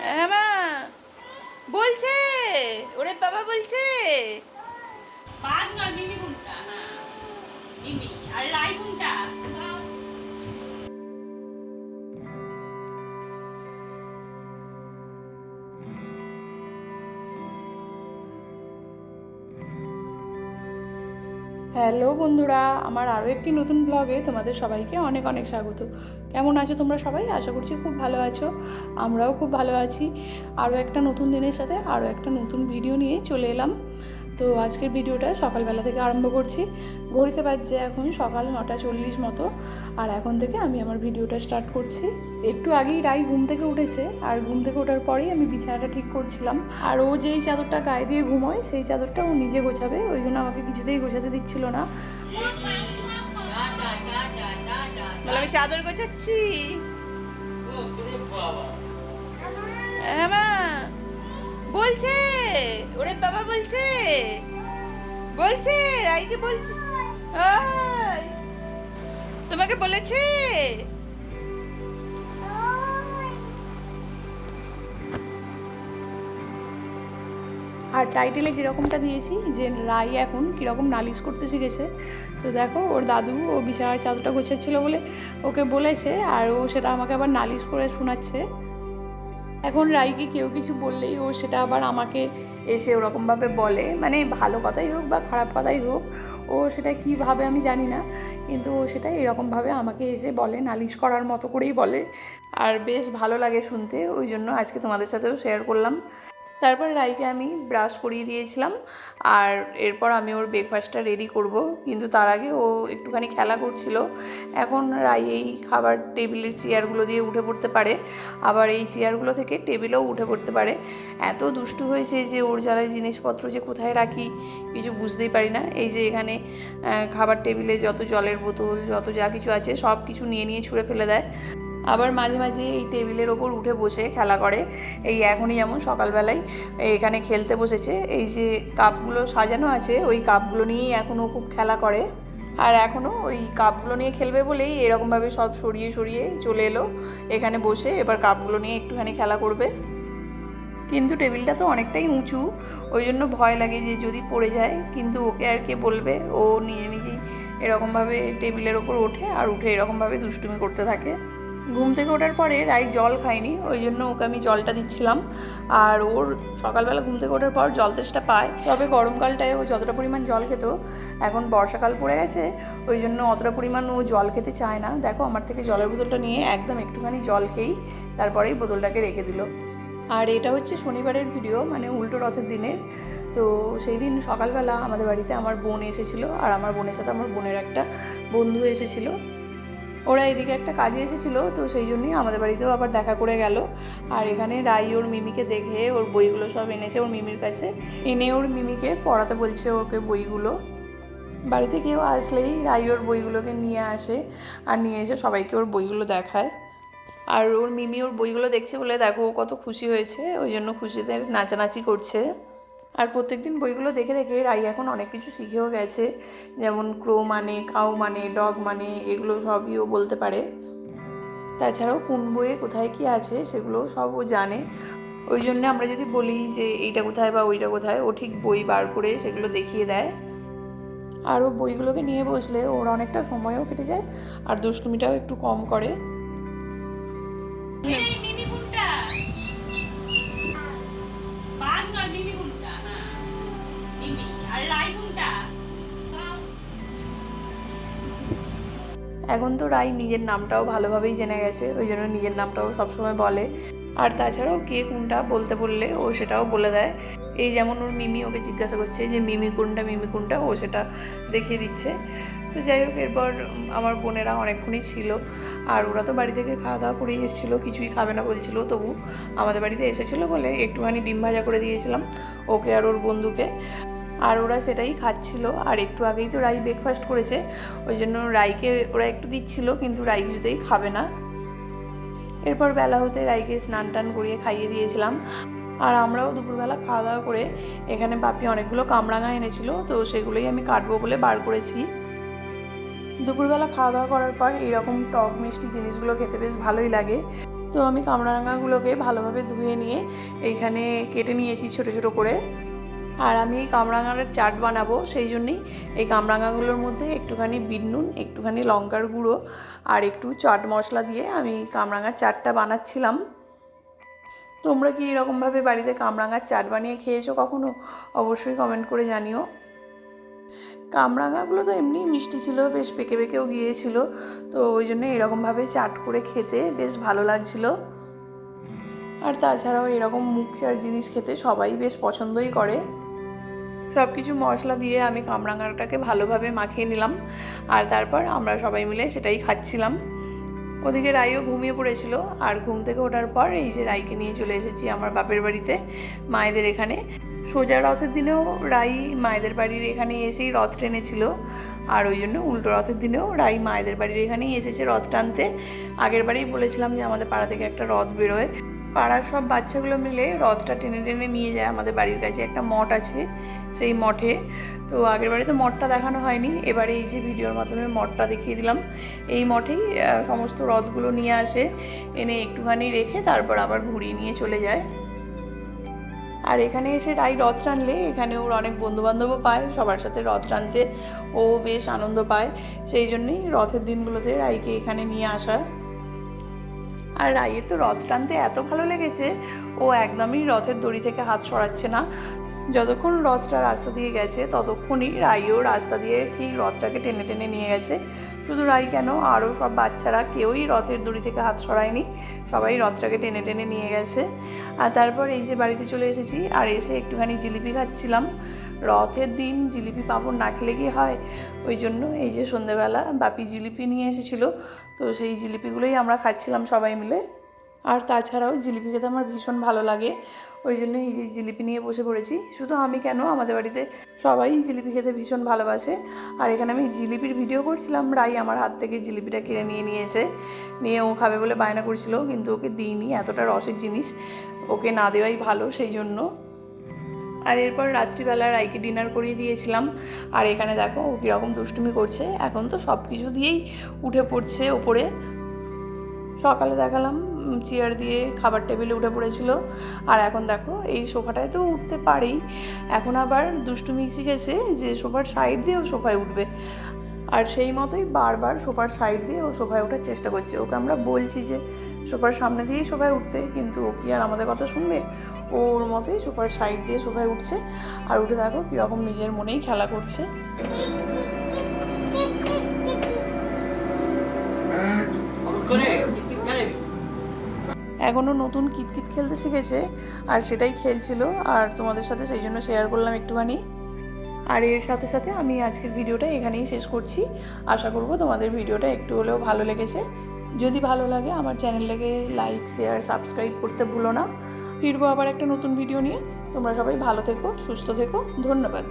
হ্যাঁ মা। বলছে, ওরে বাবা বলছে। বাঘ নয় মিমি কোনটা না মিমি আর রাই কোনটা হ্যালো বন্ধুরা, আমার আরও একটি নতুন ব্লগে তোমাদের সবাইকে অনেক অনেক স্বাগত। কেমন আছো তোমরা সবাই? আশা করছি খুব ভালো আছো, আমরাও খুব ভালো আছি। আরও একটা নতুন দিনের সাথে আরও একটা নতুন ভিডিও নিয়ে চলে এলাম। তো আজকের ভিডিওটা সকালবেলা থেকে আরম্ভ করছি। ঘড়িতে বাজছে এখন সকাল নটা চল্লিশ মতো। আর এখন থেকে আমি আমার ভিডিওটা স্টার্ট করছি। একটু আগেই রাই ঘুম থেকে উঠেছে। আর ঘুম থেকে ওঠার পরেই আমি বিছানাটা ঠিক করছিলাম। আর ও যেই চাদরটা গায়ে দিয়ে ঘুমোয় সেই চাদরটা ও নিজে গোছাবে। ওই জন্য আমাকে কিছুতেই গোছাতে দিচ্ছিল না। আমি চাদর গোছাচ্ছি। হ্যাঁ বলছে। ওরে বাবা বলছে। বলছে, রাইকে বলছে। তোমাকে বলেছে। আর টাইটেলে যেরকমটা দিয়েছি, যে রাই এখন কীরকম নালিশ করতে শিখেছে, তো দেখো, ওর দাদু, ও বিছানার চাদরটা গোছাচ্ছিল বলে ওকে বলেছে, আর ও সেটা আমাকে আবার নালিশ করে শোনাচ্ছে। এখন রাইকে কেউ কিছু বললেই ও সেটা আবার আমাকে এসে ওরকমভাবে বলে। মানে ভালো কথাই হোক বা খারাপ কথাই হোক, ও সেটা কীভাবে আমি জানি না। কিন্তু ও সেটা এরকমভাবে আমাকে এসে বলে, নালিশ করার মতো করেই বলে। আর বেশ ভালো লাগে শুনতে, ওই জন্য আজকে তোমাদের সাথেও শেয়ার করলাম। তারপর রাইকে আমি ব্রাশ করিয়ে দিয়েছিলাম আর এরপর আমি ওর ব্রেকফাস্টটা রেডি করব। কিন্তু তার আগে ও একটুখানি খেলা করছিল। এখন রাই এই খাবার টেবিলের চেয়ারগুলো দিয়ে উঠে পড়তে পারে। আবার এই চেয়ারগুলো থেকে টেবিলেও উঠে পড়তে পারে। এত দুষ্টু হয়েছে যে ওর জ্বালায় জিনিসপত্র যে কোথায় রাখি কিছু বুঝতেই পারি না। এই যে এখানে খাবার টেবিলে যত জলের বোতল, যত যা কিছু আছে সব কিছু নিয়ে নিয়ে ছুঁড়ে ফেলে দেয়। আবার মাঝে মাঝে এই টেবিলের ওপর উঠে বসে খেলা করে। এই এখনই যেমন সকালবেলায় এখানে খেলতে বসেছে। এই যে কাপগুলো সাজানো আছে, ওই কাপগুলো নিয়েই এখনও খুব খেলা করে। আর এখনও ওই কাপগুলো নিয়ে খেলবে বলেই এরকমভাবে সব সরিয়ে সরিয়ে চলে এলো। এখানে বসে এবার কাপগুলো নিয়ে একটুখানি খেলা করবে। কিন্তু টেবিলটা তো অনেকটাই উঁচু, ওই জন্য ভয় লাগে যে যদি পড়ে যায়। কিন্তু ওকে আর কে বলবে? ও নিজে নিজেই এরকমভাবে টেবিলের ওপর ওঠে আর উঠে এরকমভাবে দুষ্টুমি করতে থাকে। ঘুম থেকে ওঠার পরে রাই জল খায়নি, ওই জন্য ওকে আমি জলটা দিচ্ছিলাম। আর ওর সকালবেলা ঘুম থেকে ওঠার পর জল তেষ্টা পায়। তবে গরমকালটায় ও যতটা পরিমাণ জল খেত, এখন বর্ষাকাল পড়ে গেছে, ওই জন্য অতটা পরিমাণ ও জল খেতে চায় না। দেখো, আমার থেকে জলের বোতলটা নিয়ে একদম একটুখানি জল খেয়েই তারপরেই বোতলটাকে রেখে দিল। আর এটা হচ্ছে শনিবারের ভিডিও মানে উল্টো রথের দিনের। তো সেই দিন সকালবেলা আমাদের বাড়িতে আমার বোন এসেছিল, আর আমার বোনের সাথে আমার বোনের একটা বন্ধু এসেছিল। ওরা এদিকে একটা কাজে এসেছিল, তো সেই জন্যই আমাদের বাড়িতেও আবার দেখা করে গেল। আর এখানে রাই ওর মিমিকে দেখে ওর বইগুলো সব এনেছে ওর মিমির কাছে। এনে ওর মিমিকে পড়াতে বলছে ওকে বইগুলো। বাড়িতে কেউ আসলেই রাই ওর বইগুলোকে নিয়ে আসে আর নিয়ে এসে সবাইকে ওর বইগুলো দেখায়। আর ওর মিমি ওর বইগুলো দেখছে বলে দেখো কত খুশি হয়েছে, ওই জন্য খুশিতে নাচানাচি করছে। আর প্রত্যেকদিন বইগুলো দেখে দেখে রাই এখন অনেক কিছু শিখেও গেছে। যেমন ক্রো মানে কাউ মানে ডগ মানে এগুলো সবই ও বলতে পারে। তাছাড়াও কোন বইয়ে কোথায় কি আছে সেগুলো সব ও জানে। ওই জন্য আমরা যদি বলি যে এইটা কোথায় বা ওইটা কোথায়, ও ঠিক বই বার করে সেগুলো দেখিয়ে দেয়। আর ও বইগুলোকে নিয়ে বসলে ওর অনেকটা সময়ও কেটে যায় আর দুষ্টুমিটাও একটু কম করে। এখন তো রাই নিজের নামটাও ভালোভাবেই জেনে গেছে, ওই জন্য নিজের নামটাও সবসময় বলে। আর তাছাড়াও কে কোনটা বলতে বললে ও সেটাও বলে দেয়। এই যেমন ওর মিমি ওকে জিজ্ঞাসা করছে যে, মিমি কোনটা মিমি কোনটা? ও সেটা দেখিয়ে দিচ্ছে। তো যাই হোক, এরপর আমার বোনেরা অনেকক্ষণই ছিল। আর ওরা তো বাড়ি থেকে খাওয়া দাওয়া করেই এসেছিল, কিছুই খাবে না বলছিল। তবু আমাদের বাড়িতে এসেছিল বলে একটুখানি ডিম ভাজা করে দিয়েছিলাম। ওকে আর ওর বন্ধুকে। আর ওরা সেটাই খাচ্ছিল। আর একটু আগেই তো রাই ব্রেকফাস্ট করেছে, ওই জন্য রাইকে ওরা একটু দিচ্ছিল, কিন্তু রাই কিছুতেই খাবে না। এরপর বেলা হতে রাইকে স্নান টান করিয়ে খাইয়ে দিয়েছিলাম। আর আমরাও দুপুরবেলা খাওয়া দাওয়া করে এখানে বাপি অনেকগুলো কামরাঙা এনেছিল, তো সেগুলোই আমি কাটবো বলে বার করেছি। দুপুরবেলা খাওয়া দাওয়া করার পর এইরকম টক মিষ্টি জিনিসগুলো খেতে বেশ ভালোই লাগে। তো আমি কামরাঙাগুলোকে ভালোভাবে ধুয়ে নিয়ে এইখানে কেটে নিয়েছি ছোট ছোট করে। আর আমি এই কামরাঙার চাট বানাবো, সেই জন্যই এই কামরাঙাগুলোর মধ্যে একটুখানি বিট নুন, একটুখানি লঙ্কার গুঁড়ো আর একটু চাট মশলা দিয়ে আমি কামরাঙার চাটটা বানাচ্ছিলাম। তোমরা কি এরকমভাবে বাড়িতে কামরাঙার চাট বানিয়ে খেয়েছো কখনো? অবশ্যই কমেন্ট করে জানিও। কামরাঙাগুলো তো এমনি মিষ্টি ছিল, বেশ পেকে পেকেও গিয়েছিল, তো ওই জন্য এরকমভাবে চাট করে খেতে বেশ ভালো লাগছিল। আর তাছাড়াও এরকম মুখ চার জিনিস খেতে সবাই বেশ পছন্দই করে। সব কিছু মশলা দিয়ে আমি কামরাঙাটাকে ভালোভাবে মাখিয়ে নিলাম। আর তারপর আমরা সবাই মিলে সেটাই খাচ্ছিলাম। ওদিকে রাইও ঘুমিয়ে পড়েছিল। আর ঘুম থেকে ওঠার পর এই যে রাইকে নিয়ে চলে এসেছি আমার বাপের বাড়িতে, মায়েদের এখানে। সোজা রথের দিনেও রাই মায়েদের বাড়ির এখানে এসেই রথ টেনেছিল। আর ওই জন্য উল্টো রথের দিনেও রাই মায়েদের বাড়ির এখানেই এসেছে রথ টানতে। আগের বারেই বলেছিলাম যে আমাদের পাড়া থেকে একটা রথ বেরোয়। পাড়ার সব বাচ্চাগুলো মিলে রথটা টেনে টেনে নিয়ে যায় আমাদের বাড়ির কাছে। একটা মঠ আছে সেই মঠে। তো আগের বারে তো মঠটা দেখানো হয়নি। এবারে এই যে ভিডিওর মাধ্যমে মঠটা দেখিয়ে দিলাম। এই মঠেই সমস্ত রথগুলো নিয়ে আসে, এনে একটুখানি রেখে তারপর আবার ঘুরিয়ে নিয়ে চলে যায়। আর এখানে এসে রাই রথ টানলে, এখানে ওর অনেক বন্ধুবান্ধবও পায়, সবার সাথে রথ টানতে ও বেশ আনন্দ পায়। সেই জন্যই রথের দিনগুলোতে রাইকে এখানে নিয়ে আসা। আর রাইয়ের তো রথ টানতে এত ভালো লেগেছে, ও একদমই রথের দড়ি থেকে হাত সরাচ্ছে না। যতক্ষণ রথটা রাস্তা দিয়ে গেছে, ততক্ষণই রাইও রাস্তা দিয়ে ঠিক রথটাকে টেনে টেনে নিয়ে গেছে। শুধু রাই কেন, আরও সব বাচ্চারা, কেউই রথের দড়ি থেকে হাত সরায়নি। সবাই রথটাকে টেনে টেনে নিয়ে গেছে। আর তারপর এই যে বাড়িতে চলে এসেছি, আর এসে একটুখানি জিলিপি খাচ্ছিলাম। রথের দিন জিলিপি পাঁপড় না খেলে কি হয়? ওই জন্য এই যে সন্ধেবেলা বাপি জিলিপি নিয়ে এসেছিল। তো সেই জিলিপিগুলোই আমরা খাচ্ছিলাম সবাই মিলে। আর তাছাড়াও জিলিপি খেতে আমার ভীষণ ভালো লাগে। ওই জন্য এই যে জিলিপি নিয়ে বসে পড়েছি। শুধু আমি কেন? আমাদের বাড়িতে সবাই জিলিপি খেতে ভীষণ ভালোবাসে। আর এখানে আমি জিলিপির ভিডিও করছিলাম। রাই আমার হাত থেকে জিলিপিটা কিনে নিয়ে নিয়েছে। নিয়ে ও খাবে বলে বায়না করছিল, কিন্তু ওকে দিইনি। এতটা রসের জিনিস ওকে না দেওয়াই ভালো সেই জন্য। আর এরপর রাত্রিবেলা রাইকে ডিনার করিয়ে দিয়েছিলাম। আর এখানে দেখো ও কীরকম দুষ্টুমি করছে। এখন তো সব কিছু দিয়েই উঠে পড়ছে ওপরে। সকালে দেখালাম চেয়ার দিয়ে খাবার টেবিলে উঠে পড়েছিল। আর এখন দেখো, এই সোফাটায় তো উঠতে পারেই এখন আবার দুষ্টুমি শিখেছে যে সোফার সাইড দিয়ে ও সোফায় উঠবে। আর সেই মতোই বারবার সোফার সাইড দিয়ে ও সোফায় ওঠার চেষ্টা করছে। ওকে আমরা বলছি যে, সোফার সামনে দিয়েই সোফায় উঠতে। কিন্তু ও কি আর আমাদের কথা শুনবে? ওর মতোই সোফার সাইড দিয়ে সোফায় উঠছে। আর উঠে দেখো, কীরকম নিজের মনেই খেলা করছে। করে? এখনও নতুন কিতকিত খেলতে শিখেছে, আর সেটাই খেলছিল, আর তোমাদের সাথে সেই জন্য শেয়ার করলাম একটুখানি। আর এর সাথে সাথে আমি আজকের ভিডিওটা এখানেই শেষ করছি। আশা করব তোমাদের ভিডিওটা একটু হলেও ভালো লেগেছে। যদি ভালো লাগে আমার চ্যানেলটাকে লাইক শেয়ার সাবস্ক্রাইব করতে ভুলো না। ফিরবো আবার একটা নতুন ভিডিও নিয়ে। তোমরা সবাই ভালো থেকো, সুস্থ থেকো, ধন্যবাদ।